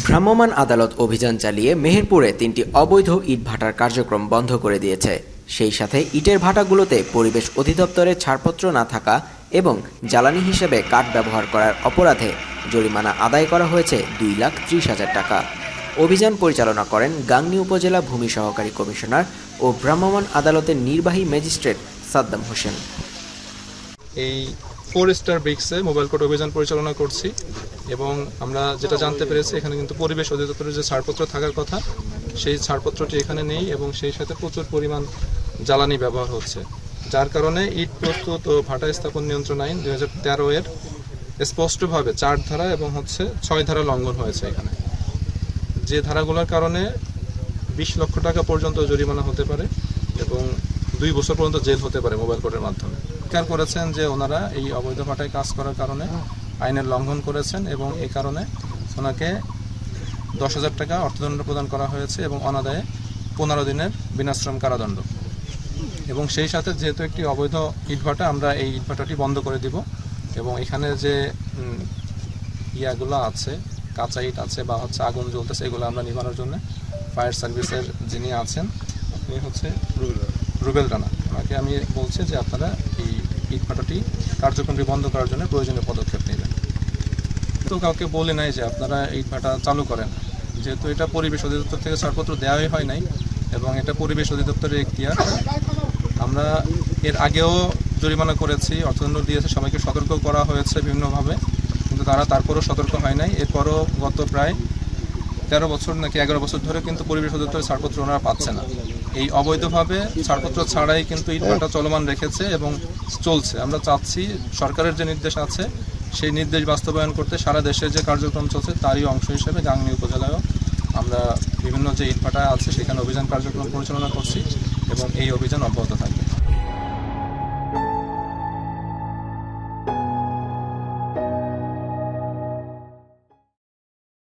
ভ্রাম্যমাণ আদালত অভিযান চালিয়ে মেহেরপুরে তিনটি অবৈধ ইট ভাটার কার্যক্রম বন্ধ করে দিয়েছে। সেই সাথে ইটের ভাটাগুলোতে পরিবেশ অধিদপ্তরের ছাড়পত্র না থাকা এবং জ্বালানি হিসেবে কাঠ ব্যবহার করার অপরাধে জরিমানা আদায় করা হয়েছে দুই লাখ ত্রিশ হাজার টাকা। অভিযান পরিচালনা করেন গাংনী উপজেলা ভূমি সহকারী কমিশনার ও ভ্রাম্যমাণ আদালতের নির্বাহী ম্যাজিস্ট্রেট সাদ্দাম হোসেন। এই ফোর স্টার ব্রিক্সে মোবাইল কোর্ট অভিযান পরিচালনা করছি এবং আমরা যেটা জানতে পেরেছি, এখানে কিন্তু পরিবেশ অধিদপ্তরের যে ছাড়পত্র থাকার কথা, সেই ছাড়পত্রটি এখানে নেই এবং সেই সাথে প্রচুর পরিমাণ জ্বালানি ব্যবহার হচ্ছে। যার কারণে ইট প্রস্তুত ও ভাটা স্থাপন নিয়ন্ত্রণ আইন দুই হাজার তেরো এর স্পষ্টভাবে চার ধারা এবং হচ্ছে ছয় ধারা লঙ্ঘন হয়েছে এখানে। যে ধারাগুলোর কারণে বিশ লক্ষ টাকা পর্যন্ত জরিমানা হতে পারে এবং দুই বছর পর্যন্ত জেল হতে পারে মোবাইল কোর্টের মাধ্যমে। স্বীকার করেছেন যে ওনারা এই অবৈধ ভাটায় কাজ করার কারণে আইনের লঙ্ঘন করেছেন এবং এই কারণে ওনাকে দশ হাজার টাকা অর্থদণ্ড প্রদান করা হয়েছে এবং অনাদায়ে পনেরো দিনের বিনাশ্রম কারাদণ্ড। এবং সেই সাথে যেহেতু একটি অবৈধ ইটভাটা আমরা এই ইটভাটাটি বন্ধ করে দিব এবং এখানে যে ইয়াগুলো আছে, কাঁচা ইট আছে বা হচ্ছে আগুন জ্বলতেছে, এগুলো আমরা নিভানোর জন্য ফায়ার সার্ভিসের যিনি আছেন, উনি হচ্ছে রুবেল রানা। ওনাকে আমি বলছি যে আপনারা এই ইট ভাটাটি কার্যক্রমটি বন্ধ করার জন্য প্রয়োজনীয় পদক্ষেপ নেবেন। তো কাউকে বলে নাই যে আপনারা ইট ভাটা চালু করেন। যেহেতু এটা পরিবেশ অধিদপ্তর থেকে ছাড়পত্র দেওয়াই হয় নাই এবং এটা পরিবেশ অধিদপ্তরের এখতিয়ার। আমরা এর আগেও জরিমানা করেছি, অর্থদণ্ড দিয়েছে, সবাইকে সতর্ক করা হয়েছে বিভিন্নভাবে। কিন্তু তারা তারপরও সতর্ক হয় নাই। এরপরও গত প্রায় তেরো বছর নাকি এগারো বছর ধরে কিন্তু পরিবেশ অধিদপ্তরের ছাড়পত্র ওনারা পাচ্ছে না। এই অবৈধভাবে ছাড়পত্র ছাড়াই কিন্তু ইটভাটা চলমান রেখেছে এবং চলছে। আমরা চাচ্ছি সরকারের যে নির্দেশ আছে, সেই নির্দেশ বাস্তবায়ন করতে সারা দেশে যে কার্যক্রম চলছে তারই অংশ হিসেবে গাংনী উপজেলায়ও আমরা বিভিন্ন যে ইটভাটা আছে, সেখানে অভিযান কার্যক্রম পরিচালনা করছি এবং এই অভিযান অব্যাহত থাকবে।